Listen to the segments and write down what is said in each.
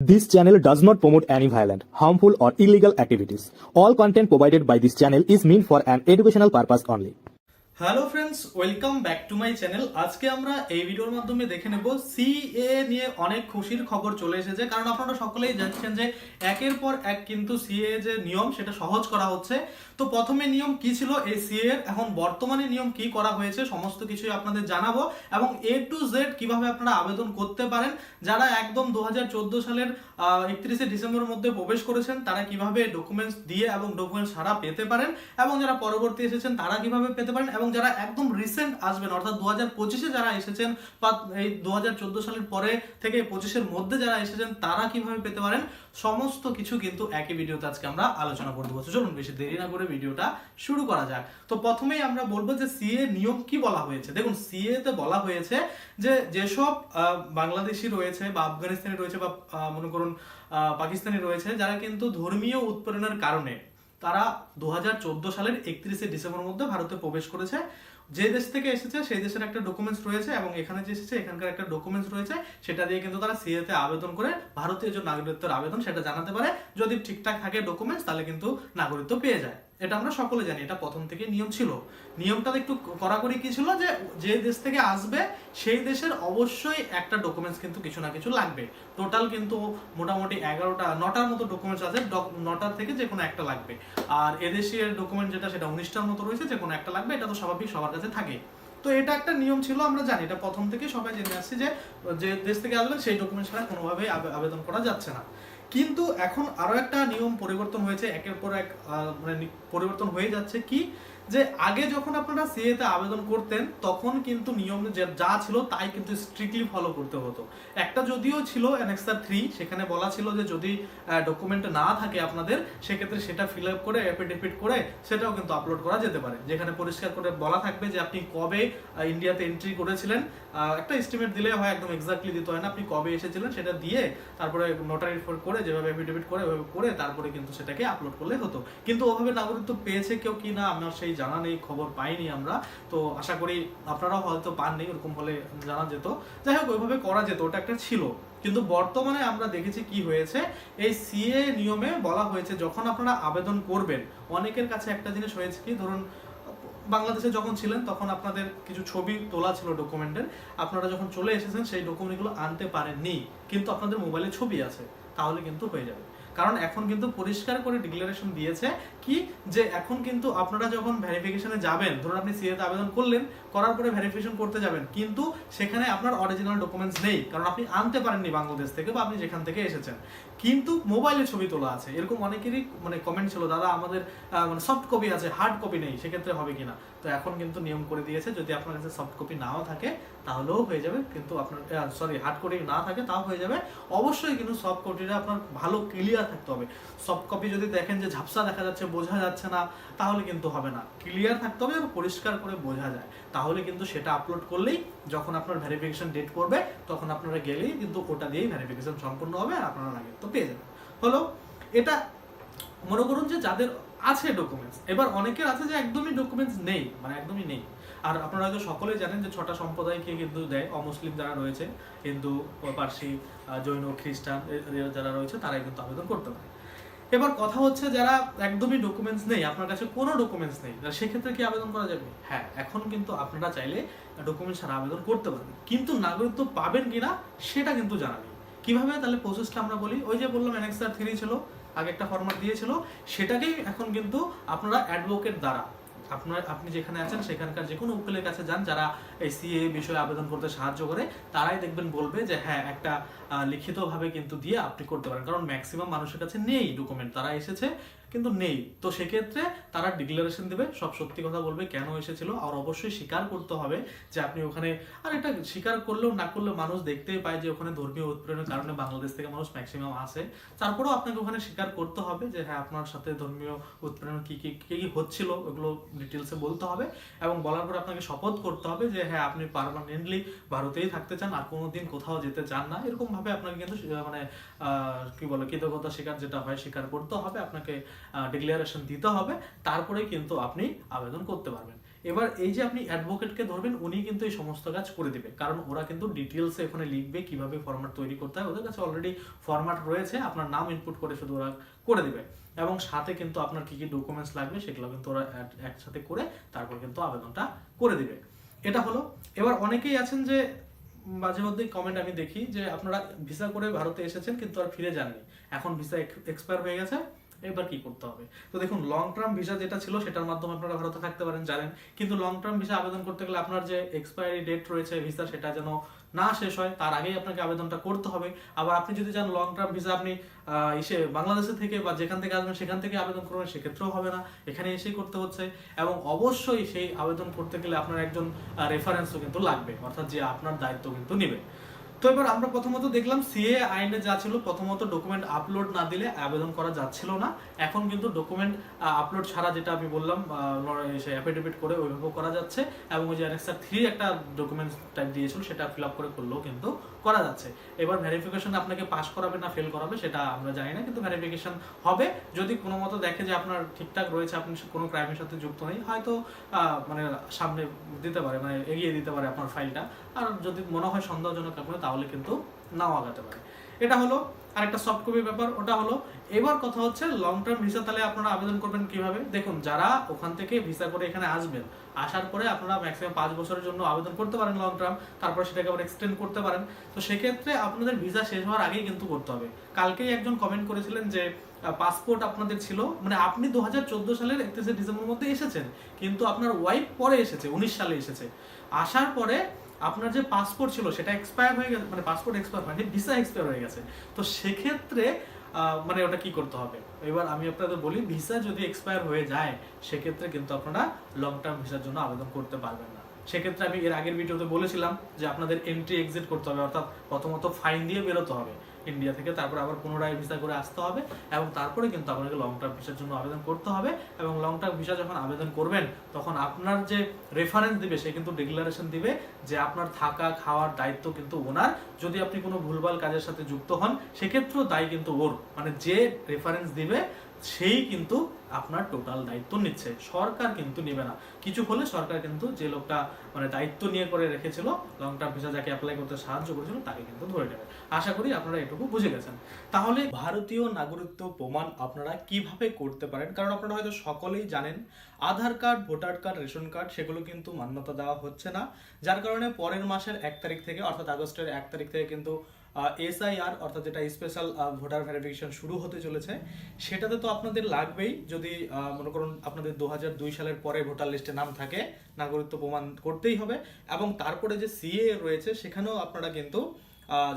This channel does not promote any violent, harmful, or illegal activities. All content provided by this channel is meant for an educational purpose only. Hello friends welcome back to my channel আজকে আমরা এই ভিডিওর মাধ্যমে দেখে নেব CA নিয়ে অনেক খুশির খবর চলে এসেছে কারণ আপনারা সকলেই জানছেন যে একের পর এক কিন্তু সিএ যে নিয়ম সেটা সহজ করা হচ্ছে তো প্রথমে নিয়ম কি ছিল? এই সিএ এর। এখন বর্তমানে নিয়ম কি করা হয়েছে? সমস্ত কিছুই আপনাদের জানাব। এবং এ টু জেড কীভাবে আপনারা আবেদন করতে পারেন? যারা একদম দুহাজার চোদ্দ সালের একত্রিশে ডিসেম্বরের মধ্যে প্রবেশ করেছেন, তারা কীভাবে ডকুমেন্টস দিয়ে এবং ডকুমেন্টস ছাড়া পেতে পারেন? এবং যারা পরবর্তী এসেছেন, তারা কীভাবে পেতে পারেন? এবং যারা একদম রিসেন্ট আসবেন, অর্থাৎ দু হাজার পঁচিশে যারা এসেছেন বা এই দু সালের পরে থেকে পঁচিশের মধ্যে যারা এসেছেন, তারা কীভাবে পেতে পারেন? সমস্ত কিছু কিন্তু একই ভিডিওতে আজকে আমরা আলোচনা করতে বলছি চলুন বেশি দেরি না করে ভিডিওটা শুরু করা যাক। তো প্রথমেই আমরা বলব যে সিএ নিয়ম কি বলা হয়েছে? দেখুন সিএ তে বলা হয়েছে যে যেসব বাংলাদেশি রয়েছে বা আফগানিস্তানি রয়েছে বা মনে করুন পাকিস্তানি রয়েছে, যারা কিন্তু ধর্মীয় উৎপীড়নের কারণে তারা দু হাজার চোদ্দ সালের একত্রিশে ডিসেম্বর মধ্যে ভারতে প্রবেশ করেছে। যে দেশ থেকে এসেছে, সেই দেশের একটা ডকুমেন্টস রয়েছে এবং এখানে যে এসেছে, এখানকার একটা ডকুমেন্টস রয়েছে, সেটা দিয়ে কিন্তু তারা সিএতে আবেদন করে ভারতীয় যে নাগরিকত্বের আবেদন, সেটা জানাতে পারে। যদি ঠিকঠাক থাকে ডকুমেন্টস তাহলে কিন্তু নাগরিকত্ব পেয়ে যায়। এটা আমরা সকলে জানি, এটা প্রথম থেকে নিয়ম ছিল। নিয়মটা একটু কড়াকড়ি কি ছিল যে যে দেশ থেকে আসবে, সেই দেশের অবশ্যই একটা ডকুমেন্টস কিন্তু কিছু না কিছু লাগবে। টোটাল কিন্তু মোটামুটি এগারোটা, নটার মতো ডকুমেন্টস আছে নটার থেকে যে কোনো একটা লাগবে। আর এদেশের ডকুমেন্ট যেটা, সেটা উনিশটার মতো রয়েছে, যে কোনো একটা লাগবে, এটা তো স্বাভাবিক সবার কাছে থাকে। তো এটা একটা নিয়ম ছিল, আমরা জানি। এটা প্রথম থেকে সবাই জেনে আসছি যে যে দেশ থেকে আসবেন সেই ডকুমেন্টস ছাড়া কোনোভাবেই আবেদন করা যাচ্ছে না। কিন্তু এখন আরও একটা নিয়ম পরিবর্তন হয়েছে, একের পর এক মানে পরিবর্তন হয়ে যাচ্ছে কি যে আগে যখন আপনারা সিএ তে আবেদন করতেন, তখন কিন্তু নিয়ম যে- যা ছিল তাই কিন্তু স্ট্রিক্টলি ফলো করতে হতো। একটা যদিও ছিল অ্যানেক্সার থ্রি সেখানে বলা ছিল যে যদি ডকুমেন্ট না থাকে আপনাদের, সেক্ষেত্রে সেটা ফিল আপ করে অ্যাফিডেভিট করে সেটাও কিন্তু আপলোড করা যেতে পারে। যেখানে পরিষ্কার করে বলা থাকবে যে আপনি কবে ইন্ডিয়াতে এন্ট্রি করেছিলেন। একটা এস্টিমেট দিলে হয়, একদম এক্স্যাক্টলি দিতে হয় না। আপনি কবে এসেছিলেন সেটা দিয়ে তারপরে নোটারি ফোর করে, যেভাবে অ্যাফিডেভিট করে ওইভাবে করে তারপরে কিন্তু সেটাকে আপলোড করলে হতো। কিন্তু ওভাবে নাগরিকত্ব পেয়েছে কেউ কি না, আমার সেই জানা নেই, খবর পাইনি আমরা। তো আশা করি আপনারাও হয়তো পাননি, ওরকম হলে জানা যেত। যাই হোক, ওইভাবে করা যেত, ওটা একটা ছিল। কিন্তু বর্তমানে আমরা দেখেছি কি হয়েছে, এই সিএ নিয়মে বলা হয়েছে, যখন আপনারা আবেদন করবেন, অনেকের কাছে একটা জিনিস হয়েছে কি, ধরুন, বাংলাদেশে যখন ছিলেন, তখন আপনাদের কিছু ছবি তোলা ছিল ডকুমেন্টের। আপনারা যখন চলে এসেছেন, সেই ডকুমেন্টগুলো আনতে পারেননি, কিন্তু আপনাদের মোবাইলে ছবি আছে, তাহলে কিন্তু হয়ে যাবে। কারণ এখন কিন্তু পরিষ্কার করে ডিক্লারেশন দিয়েছে কি? যে এখন কিন্তু আপনারা যখন ভেরিফিকেশনে যাবেন, ধরুন আপনি সিএতে আবেদন করলেন, করার পরে ভেরিফিকেশন করতে যাবেন, কিন্তু সেখানে আপনার অরিজিনাল ডকুমেন্টস নেই, কারণ আপনি আনতে পারেননি বাংলাদেশ থেকে বা আপনি যেখান থেকে এসেছেন। কিন্তু মোবাইলে ছবি তোলা আছে। এরকম অনেকেরই মানে কমেন্ট ছিল, দাদা, আমাদের মানে সফট কপি আছে হার্ড কপি নেই, সেক্ষেত্রে হবে কিনা? তো এখন কিন্তু নিয়ম করে দিয়েছে, যদি আপনার কাছে সফট কপি নাও থাকে, তাহলেও হয়ে যাবে, কিন্তু আপনার সরি হার্ড কপি না থাকে, তাও হয়ে যাবে। অবশ্যই কিন্তু সফট কপিটা আপনার ভালো ক্লিয়ার থাকতে হবে। সফট কপি যদি দেখেন যে ঝাপসা দেখা যাচ্ছে, বোঝা যাচ্ছে না, তাহলে কিন্তু হবে না। ক্লিয়ার থাকতে হবে এবং পরিষ্কার করে বোঝা যায়। তাহলে কিন্তু সেটা আপলোড করলেই যখন আপনার ভেরিফিকেশন ডেট করবে তখন আপনারা গেলেই কিন্তু ওটা দিয়েই ভেরিফিকেশন সম্পূর্ণ হবে আর আপনারা নাকি তো পেয়ে যাবেন হলো, এটা মনে করুন যে যাদের আছে ডকুমেন্টস এবার অনেকের আছে যে একদমই ডকুমেন্টস নেই মানে একদমই নেই। আর আপনারা হয়তো সকলেই জানেন যে ছটা সম্প্রদায়কে কিন্তু দেয়, অমুসলিম যারা রয়েছে, হিন্দু, পার্সি জৈন, খ্রিস্টান যারা রয়েছে, তারাই কিন্তু আবেদন করতে পারে। এবার কথা হচ্ছে যারা একদমই ডকুমেন্টস নেই, আপনার কাছে কোনো ডকুমেন্টস নেই সেক্ষেত্রে কি আবেদন করা যাবে? হ্যাঁ এখন কিন্তু আপনারা চাইলে ডকুমেন্টস ছাড়া আবেদন করতে পারবেন। কিন্তু নাগরিকত্ব পাবেন কিনা, সেটা কিন্তু জানা নেই। কীভাবে তাহলে প্রসেসটা আমরা বলি? ওই যে বললাম এনএক্সআর থ্রি ছিল আগে একটা ফরম্যাট দিয়েছিল, সেটাকেই এখন কিন্তু আপনারা অ্যাডভোকেট দ্বারা, আপনার, আপনি যেখানে আছেন, সেখানকার যে কোনো উকিলের কাছে যান, যারা এই সিএ বিষয়ে আবেদন করতে সাহায্য করে, তারাই দেখবেন বলবে যে হ্যাঁ একটা লিখিতভাবে কিন্তু দিয়ে আপনি করতে পারেন। কারণ ম্যাক্সিমাম মানুষের কাছে নেই ডকুমেন্ট তারা এসেছে কিন্তু নেই। তো সেক্ষেত্রে তারা ডিক্লারেশন দেবে, সব সত্যি কথা বলবে কেন এসেছিল, আর অবশ্যই স্বীকার করতে হবে যে আপনি ওখানে, আর এটা স্বীকার করলেও না করলেও মানুষ দেখতেই পায় যে ওখানে ধর্মীয় উৎপীড়নের কারণে বাংলাদেশ থেকে মানুষ ম্যাক্সিমাম আসে। তারপরেও আপনাকে ওখানে স্বীকার করতে হবে যে হ্যাঁ আপনার সাথে ধর্মীয় উৎপীড়ন কী কী কী, কি হচ্ছিল, ওগুলো ডিটেলসে বলতে হবে। এবং বলার পর আপনাকে শপথ করতে হবে যে হ্যাঁ আপনি পার্মানেন্টলি ভারতেই থাকতে চান, আর কোনো দিন কোথাও যেতে চান না। এরকমভাবে আপনাকে কিন্তু মানে কি বলে, কৃতজ্ঞতা স্বীকার যেটা হয়, স্বীকার করতে হবে। আপনাকে ডিক্লারেশন দিতে হবে তারপরেই কিন্তু আপনি আবেদন করতে পারবেন। এবার এই যে আপনি অ্যাডভোকেটকে ধরবেন, উনি কিন্তু এই সমস্ত কাজ করে দিবে। কারণ ওরা কিন্তু ডিটেলসে এখানে লিখবে কীভাবে ফরম্যাট তৈরি করতে হয়। ওদের কাছে অলরেডি ফরম্যাট রয়েছে, আপনার নাম ইনপুট করে শুধু ওরা করে দিবে। এবং সাথে কিন্তু আপনার কি কি ডকুমেন্টস লাগবে, সেগুলো কিন্তু ওরা একসাথে করে তারপর কিন্তু আবেদনটা করে দিবে। এটা হলো। এবার অনেকেই আছেন যে, মাঝে মধ্যে কমেন্ট আমি দেখি যে, আপনারা ভিসা করে ভারতে এসেছেন, কিন্তু আর ফিরে যাননি। এখন ভিসা এক্সপায়ার হয়ে গেছে। এবার কি করতে হবে? তো দেখুন লং টার্ম ভিসা যেটা ছিল, সেটার মাধ্যমে আপনারা ভারতে থাকতে পারেন, জানেন। কিন্তু লং টার্ম ভিসা আবেদন করতে গেলে আপনার যে এক্সপায়ারি ডেট রয়েছে ভিসা সেটা যেন না শেষ হয়, তার আগেই আপনাকে আবেদনটা করতে হবে। আবার আপনি যদি চান লং টার্ম ভিসা আপনি এসে বাংলাদেশে থেকে বা যেখান থেকে আসবেন, সেখান থেকে আবেদন করবেন, সেক্ষেত্রেও হবে না। এখানে এসেই করতে হচ্ছে। এবং অবশ্যই সেই আবেদন করতে গেলে আপনার একজন রেফারেন্সও কিন্তু লাগবে, অর্থাৎ যে আপনার দায়িত্ব কিন্তু নেবে তো এবার আমরা প্রথমত দেখলাম সিএ আইনে যা ছিল, প্রথমত ডকুমেন্ট আপলোড না দিলে আবেদন করা যাচ্ছিল না। এখন কিন্তু ডকুমেন্ট আপলোড ছাড়া যেটা আমি বললাম সে অ্যাফিডেভিট করে ওইভাবে করা যাচ্ছে। এবং ওই যে অ্যানেক্সার থ্রি একটা ডকুমেন্ট টাইপ দিয়েছিল, সেটা ফিল আপ করে করলেও কিন্তু করা যাচ্ছে। এবার ভেরিফিকেশন আপনাকে পাস করাবে না ফেল করাবে, সেটা আমরা জানি না, কিন্তু ভেরিফিকেশন হবে। যদি কোনো মতো দেখে যে আপনার ঠিকঠাক রয়েছে, আপনি কোনো ক্রাইমের সাথে যুক্ত নেই, হয়তো মানে সামনে দিতে পারে মানে এগিয়ে দিতে পারে আপনার ফাইলটা আর যদি মনে হয় সন্দেহজনক আপনার, তাহলে কিন্তু নাও আগাতে পারে। এটা হলো আরেকটা সফট কপি ব্যাপার, ওটা হলো, এবার কথা হচ্ছে লং টার্ম ভিসা তাহলে আপনারা আবেদন করবেন কীভাবে? দেখুন, যারা ওখান থেকে ভিসা করে এখানে আসবেন, আসার পরে আপনারা ম্যাক্সিমাম পাঁচ বছরের জন্য আবেদন করতে পারেন লং টার্ম তারপর সেটাকে আবার এক্সটেন্ড করতে পারেন। তো সেক্ষেত্রে আপনাদের ভিসা শেষ হওয়ার আগেই কিন্তু করতে হবে। কালকেই একজন কমেন্ট করেছিলেন যে পাসপোর্ট আপনাদের ছিল মানে আপনি দু হাজার চোদ্দ সালের একত্রিশে ডিসেম্বর মধ্যে এসেছেন, কিন্তু আপনার ওয়াইফ পরে এসেছে, উনিশ সালে এসেছে। আসার পরে আপনার যে পাসপোর্ট ছিল, সেটা এক্সপায়ার হয়ে গেছে মানে পাসপোর্ট এক্সপায়ার হয়নি ভিসা এক্সপায়ার হয়ে গেছে। তো সেক্ষেত্রে মানে ওটা কি করতে হবে? এবার আমি আপনাদের বলি ভিসা যদি এক্সপায়ার হয়ে যায়, সেক্ষেত্রে কিন্তু আপনারা লং টার্ম ভিসার জন্য আবেদন করতে পারবেন না। সেক্ষেত্রে আমি এর আগের ভিডিওতে বলেছিলাম যে আপনাদের এন্ট্রি এক্সিট করতে হবে, অর্থাৎ প্রথমত ফাইন দিয়ে বেরোতে হবে। ইন্ডিয়া থেকে তারপর আবার পুনরায় ভিসা করে আসতে হবে এবং তারপরে কিন্তু আপনাকে লং টার্ম ভিসার জন্য আবেদন করতে হবে এবং লং টার্ম ভিসা যখন আবেদন করবেন, তখন আপনার যে রেফারেন্স দিবে, সে কিন্তু ডিক্লারেশন দিবে যে আপনার থাকা, খাওয়ার দায়িত্ব কিন্তু ওনার। যদি আপনি কোনো ভুলভাল কাজের সাথে যুক্ত হন, সেক্ষেত্রেও দায়ী কিন্তু ওর। মানে যে রেফারেন্স দিবে, সেই কিন্তু আপনার টোটাল দায়িত্ব নিচ্ছে। সরকার কিন্তু নেবে না। কিছু হলে সরকার কিন্তু যে লোকটা মানে দায়িত্ব নিয়ে করে রেখেছিল লং টার্ম ভিসা যাকে অ্যাপ্লাই করতে সাহায্য করেছিল, তাকে কিন্তু ধরে নেবে। আশা করি আপনারা এটুকু বুঝে গেছেন। তাহলে ভারতীয় নাগরিকত্ব প্রমাণ আপনারা কীভাবে করতে পারেন? কারণ আপনারা হয়তো সকলেই জানেন, Aadhaar card, voter card, ration card, সেগুলো কিন্তু মান্যতা দেওয়া হচ্ছে না। যার কারণে পরের মাসের এক তারিখ থেকে, অর্থাৎ আগস্টের এক তারিখ থেকে কিন্তু এসআইআর, অর্থাৎ যেটা স্পেশাল ভোটার ভেরিফিকেশন শুরু হতে চলেছে, সেটাতে তো আপনাদের লাগবেই। যদি মনে করুন আপনাদের দু সালের পরে ভোটার লিস্টে নাম থাকে, নাগরিকত্ব প্রমাণ করতেই হবে। এবং তারপরে যে সিএ রয়েছে, সেখানেও আপনারা কিন্তু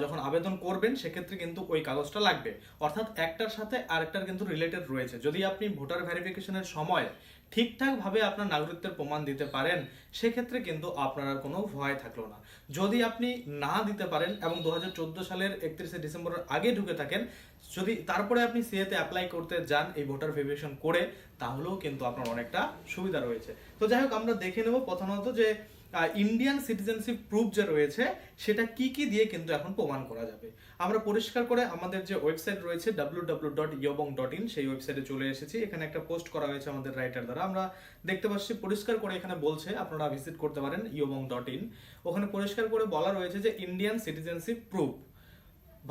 যখন আবেদন করবেন, সেক্ষেত্রে কিন্তু ওই কাগজটা লাগবে। অর্থাৎ একটার সাথে আরেকটার কিন্তু রিলেটেড রয়েছে। যদি আপনি ভোটার ভেরিফিকেশনের সময় ঠিকঠাকভাবে আপনার নাগরিকত্বের প্রমাণ দিতে পারেন, সেক্ষেত্রে কিন্তু আপনার আর কোনো ভয় থাকল না। যদি আপনি না দিতে পারেন এবং দু হাজার চোদ্দ সালের একত্রিশে ডিসেম্বরের আগে ঢুকে থাকেন, যদি তারপরে আপনি সিএতে অ্যাপ্লাই করতে যান এই ভোটার ভেরিফিকেশন করে, তাহলেও কিন্তু আপনার অনেকটা সুবিধা রয়েছে। তো যাই হোক, আমরা দেখে নেব প্রথমত যে ইন্ডিয়ান সিটিজেনশিপ প্রুফ যে রয়েছে, সেটা কি কি দিয়ে কিন্তু এখন প্রমাণ করা যাবে। আমরা পরিষ্কার করে আমাদের যে ওয়েবসাইট রয়েছে ডাব্লিউ ডাব্লিউ ডট ইয়বং ডট ইন সেই ওয়েবসাইটে চলে এসেছি। এখানে একটা পোস্ট করা হয়েছে আমাদের রাইটার দ্বারা। আমরা দেখতে পাচ্ছি, পরিষ্কার করে এখানে বলছে, আপনারা ভিজিট করতে পারেন ইয়বং ডট ইন ওখানে পরিষ্কার করে বলা রয়েছে যে ইন্ডিয়ান সিটিজেনশিপ প্রুফ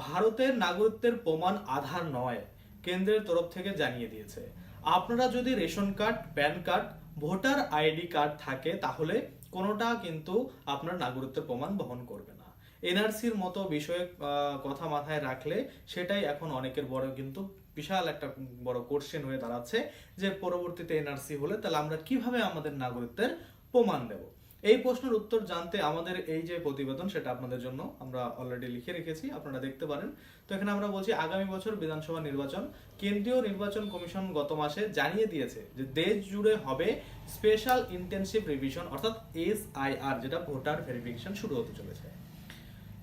ভারতের নাগরিকত্বের প্রমাণ আধার নয়, কেন্দ্রের তরফ থেকে জানিয়ে দিয়েছে। আপনারা যদি ration card, PAN card, voter ID card থাকে, তাহলে কোনোটা কিন্তু আপনার নাগরিকত্বের প্রমাণ বহন করবে না। এনআরসির মতো বিষয়ে কথা মাথায় রাখলে সেটাই এখন অনেকের বড় কিন্তু বিশাল একটা বড় কোশ্চেন হয়ে দাঁড়াচ্ছে যে পরবর্তীতে এনআরসি হলে তাহলে আমরা কীভাবে আমাদের নাগরিকদের প্রমাণ দেব? এই প্রশ্নের উত্তর জানতে আমাদের এই যে প্রতিবেদন, সেটা আপনাদের জন্য আমরা অলরেডি লিখে রেখেছি, আপনারা দেখতে পারেন। তো এখানে আমরা বলছি, আগামী বছর বিধানসভা নির্বাচন, কেন্দ্রীয় নির্বাচন কমিশন গত মাসে জানিয়ে দিয়েছে যে দেশ জুড়ে হবে স্পেশাল ইন্টেনসিভ রিভিশন অর্থাৎ এস আই আর যেটা ভোটার ভেরিফিকেশন শুরু হতে চলেছে।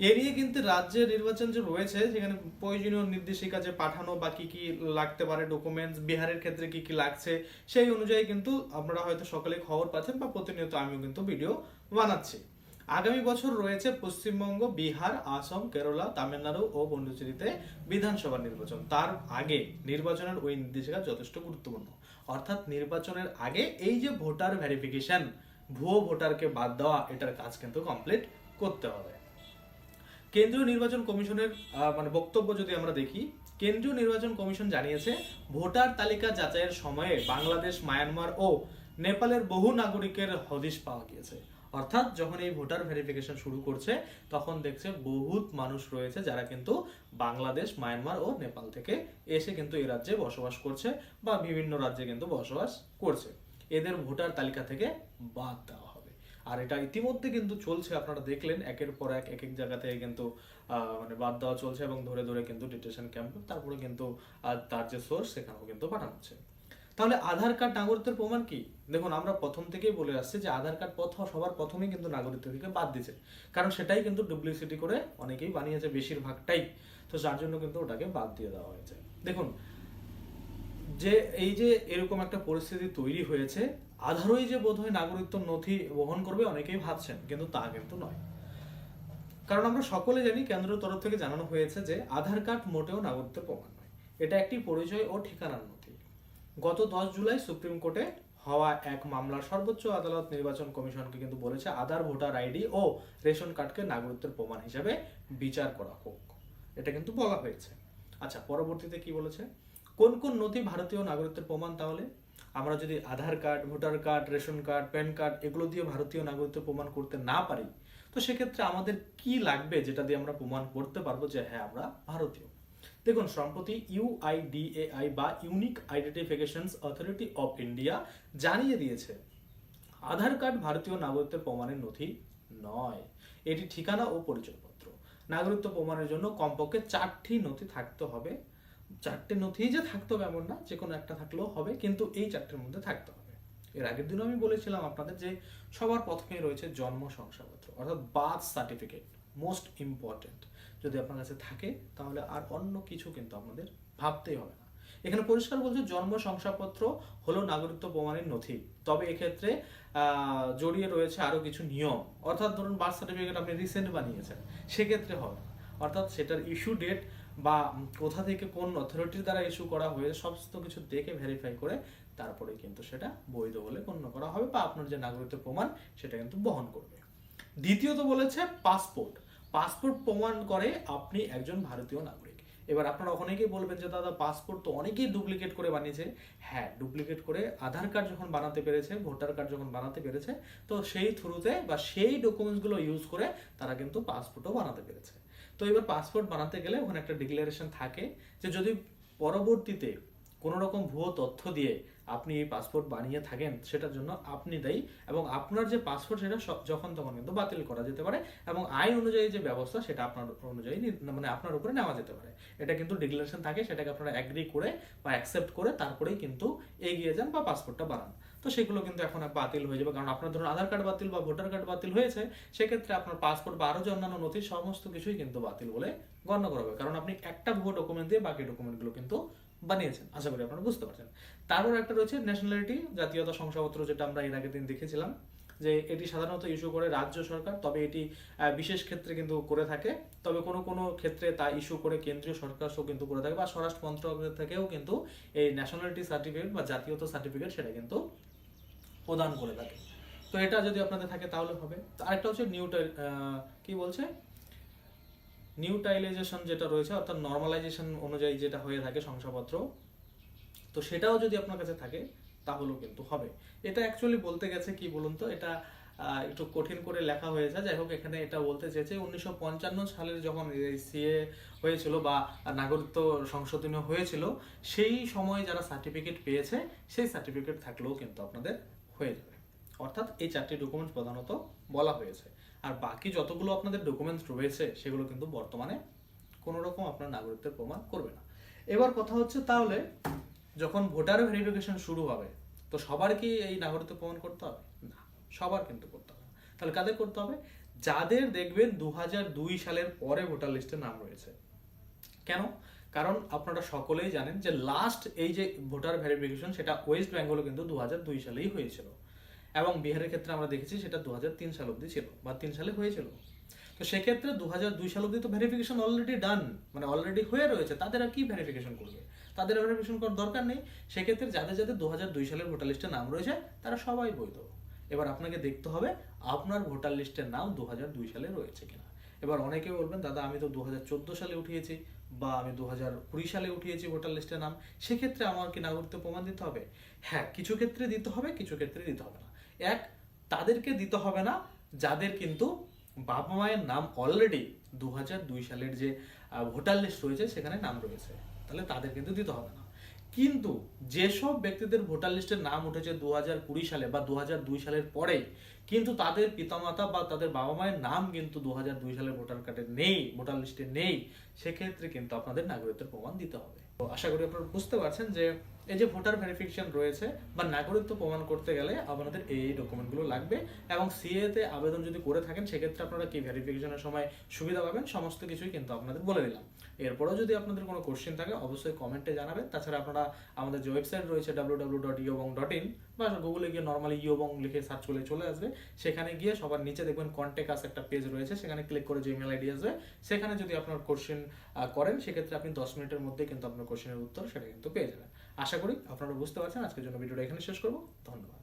এ নিয়ে কিন্তু রাজ্যের নির্বাচন যে রয়েছে সেখানে প্রয়োজনীয় নির্দেশিকা যে পাঠানো বা কি কি লাগতে পারে ডকুমেন্টস বিহারের ক্ষেত্রে কি কি লাগছে, সেই অনুযায়ী কিন্তু আপনারা হয়তো সকলে খবর পাচ্ছেন বা প্রতিনিয়ত আমিও কিন্তু ভিডিও বানাচ্ছি। আগামী বছর রয়েছে পশ্চিমবঙ্গ, বিহার, আসাম, কেরলা, তামিলনাড়ু ও পন্ডিচেরিতে বিধানসভা নির্বাচন। তার আগে নির্বাচনের ওই নির্দেশিকা যথেষ্ট গুরুত্বপূর্ণ। অর্থাৎ নির্বাচনের আগে এই যে ভোটার ভেরিফিকেশন ভুয়ো ভোটারকে বাদ দেওয়া, এটার কাজ কিন্তু কমপ্লিট করতে হবে। কেন্দ্রীয় নির্বাচন কমিশনের মানে বক্তব্য যদি আমরা দেখি, কেন্দ্রীয় নির্বাচন কমিশন জানিয়েছে, ভোটার তালিকা যাচাইয়ের সময়ে বাংলাদেশ, মায়ানমার ও নেপালের বহু নাগরিকের হদিশ পাওয়া গিয়েছে। অর্থাৎ যখন এই ভোটার ভেরিফিকেশন শুরু করছে, তখন দেখছে বহুত মানুষ রয়েছে যারা কিন্তু বাংলাদেশ, মায়ানমার ও নেপাল থেকে এসে কিন্তু এই রাজ্যে বসবাস করছে বা বিভিন্ন রাজ্যে কিন্তু বসবাস করছে। এদের ভোটার তালিকা থেকে বাদ দেওয়া আর এটা ইতিমধ্যে কিন্তু চলছে, আপনারা দেখলেন, একের পর এক এক এক জায়গা থেকে কিন্তু মানে বাদ দেওয়া চলছে এবং ধরে ধরে কিন্তু ডিটেশন ক্যাম্প তারপরে কিন্তু তার যে সোর্স সেখানেও কিন্তু পাঠানো হচ্ছে। তাহলে আধার কার্ড নাগরিকত্বের প্রমাণ কি? দেখুন, আমরা প্রথম থেকেই বলে আসছি যে আধার কার্ড পথ সবার প্রথমেই কিন্তু নাগরিকত্ব থেকে বাদ দিয়েছে। কারণ সেটাই কিন্তু ডুপ্লিসিটি করে অনেকেই বানিয়েছে, বেশিরভাগটাই। তো যার জন্য কিন্তু ওটাকে বাদ দিয়ে দেওয়া হয়েছে। দেখুন যে এই যে এরকম একটা পরিস্থিতি তৈরি হয়েছে, আধারই যে বোধহয় নাগরিকত্ব নথি বহন করবে অনেকেই ভাবছেন, কিন্তু তা কিন্তু নয়। কারণ আমরা সকলে জানি, কেন্দ্রের তরফ থেকে জানানো হয়েছে যে আধার কার্ড মোটেও নাগরিকত্ব প্রমাণ নয়। এটা একটি পরিচয় ও ঠিকানার নথি। গত দশ জুলাই সুপ্রিম কোর্টে হওয়া এক মামলার সর্বোচ্চ আদালত নির্বাচন কমিশনকে কিন্তু বলেছে, আধার, ভোটার আইডি ও রেশন কার্ডকে নাগরিকত্বের প্রমাণ হিসাবে বিচার করা হোক। এটা কিন্তু বলা হয়েছে। আচ্ছা পরবর্তীতে কি বলেছে? কোন কোন নথি ভারতীয় নাগরিকত্বের প্রমাণ তাহলে? আমরা যদি Aadhaar card, voter card, ration card, PAN card এগুলো দিয়ে ভারতীয় নাগরিকত্ব প্রমাণ করতে না পারি, তো সেক্ষেত্রে আমাদের কি লাগবে যেটা দিয়ে আমরা প্রমাণ করতে পারব যে হ্যাঁ আমরা ভারতীয়? দেখুন, সম্প্রতি ইউআইডিএআই বা unique identification authority of India জানিয়ে দিয়েছে, আধার কার্ড ভারতীয় নাগরিকত্বের প্রমাণের নথি নয়। এটি ঠিকানা ও পরিচয়পত্র। নাগরিকত্ব প্রমাণের জন্য কমপক্ষে চারটি নথি থাকতে হবে। চারটে নথি যে থাকতে হবে এমন না, যে কোনো একটা থাকলেও হবে, কিন্তু এই চারটের মধ্যে থাকতে হবে। এর আগের দিনও আমি বলেছিলাম আপনাদের যে সবার প্রথমে রয়েছে জন্ম শংসাপত্র, অর্থাৎ বার্থ সার্টিফিকেট, মোস্ট ইম্পর্টেন্ট। যদি আপনার কাছে থাকে, তাহলে আর অন্য কিছু কিন্তু আপনাদের ভাবতেই হবে না। এখানে পরিষ্কার বলছে, জন্ম শংসাপত্র হলো নাগরিকত্ব প্রমাণের নথি। তবে এক্ষেত্রে জড়িয়ে রয়েছে আরও কিছু নিয়ম। অর্থাৎ ধরুন বার্থ সার্টিফিকেট আপনি রিসেন্ট বানিয়েছেন, সেক্ষেত্রে হবে অর্থাৎ সেটার ইস্যু ডেট বা কোথা থেকে কোন অথরিটির দ্বারা ইস্যু করা হয়েছে, সমস্ত কিছু দেখে ভেরিফাই করে তারপরে কিন্তু সেটা বৈধ বলে গণ্য করা হবে বা আপনার যে নাগরিকত্ব প্রমাণ, সেটা কিন্তু বহন করবে। দ্বিতীয়ত বলেছে পাসপোর্ট পাসপোর্ট প্রমাণ করে আপনি একজন ভারতীয় নাগরিক। এবার আপনারা অনেকেই বলবেন যে, দাদা পাসপোর্ট তো অনেকেই ডুপ্লিকেট করে বানিয়েছে। হ্যাঁ ডুপ্লিকেট করে আধার কার্ড যখন বানাতে পেরেছে ভোটার কার্ড যখন বানাতে পেরেছে, তো সেই থ্রুতে বা সেই ডকুমেন্টসগুলো ইউজ করে তারা কিন্তু পাসপোর্টও বানাতে পেরেছে। তো এবার পাসপোর্ট বানাতে গেলে ওখানে একটা ডিক্লারেশন থাকে যে যদি পরবর্তীতে কোনো রকম ভুয়ো তথ্য দিয়ে আপনি এই পাসপোর্ট বানিয়ে থাকেন, সেটার জন্য আপনি দায়ী এবং আপনার যে পাসপোর্ট সেটা যখন তখন কিন্তু বাতিল করা যেতে পারে এবং আইন অনুযায়ী যে ব্যবস্থা সেটা আপনার অনুযায়ী মানে আপনার উপরে নেওয়া যেতে পারে। এটা কিন্তু ডিক্লারেশন থাকে, সেটাকে আপনারা অ্যাগ্রি করে বা অ্যাকসেপ্ট করে তারপরেই কিন্তু এগিয়ে যান বা পাসপোর্টটা বানান। তো সেগুলো কিন্তু এখন বাতিল হয়ে যাবে। কারণ আপনার ধরুন আধার কার্ড বাতিল বা ভোটার কার্ড বাতিল হয়েছে, সেক্ষেত্রে আপনার পাসপোর্ট বা আরও যে অন্যান্য নথি, সমস্ত কিছুই কিন্তু বাতিল বলে গণ্য করা হবে। কারণ আপনি একটা ভুয়ো ডকুমেন্ট দিয়ে বাকি ডকুমেন্টগুলো কিন্তু বানিয়েছেন। আশা করি আপনারা বুঝতে পারছেন। তারপর একটা রয়েছে ন্যাশনালিটি জাতীয়তা শংসাপত্র যেটা আমরা এর আগের দিন দেখেছিলাম, যে এটি সাধারণত ইস্যু করে রাজ্য সরকার, তবে এটি বিশেষ ক্ষেত্রে কিন্তু করে থাকে। তবে কোনো কোনো ক্ষেত্রে তা ইস্যু করে কেন্দ্রীয় সরকার সব কিন্তু করে থাকে বা স্বরাষ্ট্র মন্ত্রকের থেকেও কিন্তু এই ন্যাশনালিটি সার্টিফিকেট বা জাতীয়তা সার্টিফিকেট সেটা কিন্তু প্রদান করে থাকে। তো এটা যদি আপনাদের থাকে তাহলে হবে। আরেকটা হচ্ছে নিউ কি বলছে? নিউটাইলাইজেশন যেটা রয়েছে, অর্থাৎ নর্মালাইজেশন অনুযায়ী যেটা হয়ে থাকে শংসাপত্র, তো সেটাও যদি আপনার কাছে থাকে, তাহলেও কিন্তু হবে। এটা অ্যাকচুয়ালি বলতে গেছে কি বলুন তো? এটা একটু কঠিন করে লেখা হয়েছে। যাই হোক, এখানে এটা বলতে চেয়েছে, উনিশশো পঞ্চান্ন সালের যখন সিএ হয়েছিল বা নাগরিকত্ব সংশোধনী হয়েছিল, সেই সময় যারা সার্টিফিকেট পেয়েছে, সেই সার্টিফিকেট থাকলেও কিন্তু আপনাদের হয়ে যাবে। অর্থাৎ এই চারটি ডকুমেন্টস প্রধানত বলা হয়েছে। আর বাকি যতগুলো আপনাদের ডকুমেন্টস রয়েছে, সেগুলো কিন্তু বর্তমানে কোনো রকম আপনার নাগরিকত্বের প্রমাণ করবে না। এবার কথা হচ্ছে তাহলে, যখন ভোটার ভেরিফিকেশন শুরু হবে, তো সবার কি এই নাগরিকত্ব প্রমাণ করতে হবে? না, সবার কিন্তু করতে হবে তাহলে কাদের করতে হবে? যাদের দেখবেন দু সালের পরে ভোটার লিস্টে নাম রয়েছে। কেন? কারণ আপনারা সকলেই জানেন যে লাস্ট এই যে ভোটার ভেরিফিকেশন সেটা ওয়েস্ট বেঙ্গলে কিন্তু দু দুই সালেই হয়েছিল। এবং বিহারের ক্ষেত্রে আমরা দেখেছি সেটা দু তিন সাল অবধি ছিল বা তিন সালে হয়েছিল। তো সেক্ষেত্রে দু দুই সাল অবধি তো ভেরিফিকেশন অলরেডি ডান মানে অলরেডি হয়ে রয়েছে, তাদের আর কি ভেরিফিকেশন করবে? তাদের ভেরিফিকেশন করার দরকার নেই। সেক্ষেত্রে যাদের যাদের দু হাজার দুই সালের ভোটার লিস্টে নাম রয়েছে, তারা সবাই বৈধ এবার আপনাকে দেখতে হবে, আপনার ভোটার লিস্টের নাম দু দুই সালে রয়েছে কিনা। এবার অনেকে বলবেন, দাদা, আমি তো দু হাজার চোদ্দ সালে উঠিয়েছি। বা আমি দু হাজার কুড়ি সালে উঠিয়েছি ভোটার লিস্টের নাম, সেক্ষেত্রে আমার কি নাগরিকত্ব প্রমাণ দিতে হবে। হ্যাঁ কিছু ক্ষেত্রে দিতে হবে, কিছু ক্ষেত্রে দিতে হবে না। এক, তাদেরকে দিতে হবে না, যাদের কিন্তু বাবা মায়ের নাম অলরেডি দু সালের যে ভোটার লিস্ট রয়েছে, সেখানে নাম রয়েছে। তাহলে তাদের কিন্তু দিতে হবে না। কিন্তু যেসব ব্যক্তিদের ভোটার লিস্টের নাম উঠেছে দু হাজার কুড়ি সালে বা দু দুই সালের পরে কিন্তু তাদের পিতামাতা বা তাদের বাবা মায়ের নাম কিন্তু দু হাজার দুই সালের ভোটার কার্ডে নেই, ভোটার লিস্টে নেই, সেক্ষেত্রে কিন্তু আপনাদের নাগরিকত্বের প্রমাণ দিতে হবে। তো আশা করি আপনারা বুঝতে পারছেন যে এই যে ভোটার ভেরিফিকেশন রয়েছে বা নাগরিকত্ব প্রমাণ করতে গেলে আপনাদের এই ডকুমেন্টগুলো লাগবে এবং সিএ তে আবেদন যদি করে থাকেন, সেক্ষেত্রে আপনারা কি ভেরিফিকেশনের সময় সুবিধা পাবেন? সমস্ত কিছুই কিন্তু আপনাদের বলে দিলাম। এরপরেও যদি আপনাদের কোনো কোশ্চেন থাকে, অবশ্যই কমেন্টে জানাবেন। তাছাড়া আপনারা আমাদের যে ওয়েবসাইট রয়েছে W W dot dot in বা গুগলে গিয়ে নর্মালি ইয়োবং লিখে সার্চ করলে চলে আসবে। সেখানে গিয়ে সবার নিচে দেখবেন কন্ট্যাক্ট আস একটা পেজ রয়েছে। সেখানে ক্লিক করে যে ইমেল আইডি আসবে, সেখানে যদি আপনার কোশ্চেন করেন, সেক্ষেত্রে আপনি দশ মিনিটের মধ্যে কিন্তু আপনার কোশ্চেনের উত্তর সেটা কিন্তু পেয়ে যাবেন। আশা করি আপনারা বুঝতে পারছেন। আজকের জন্য ভিডিওটা এখানে শেষ করব। ধন্যবাদ।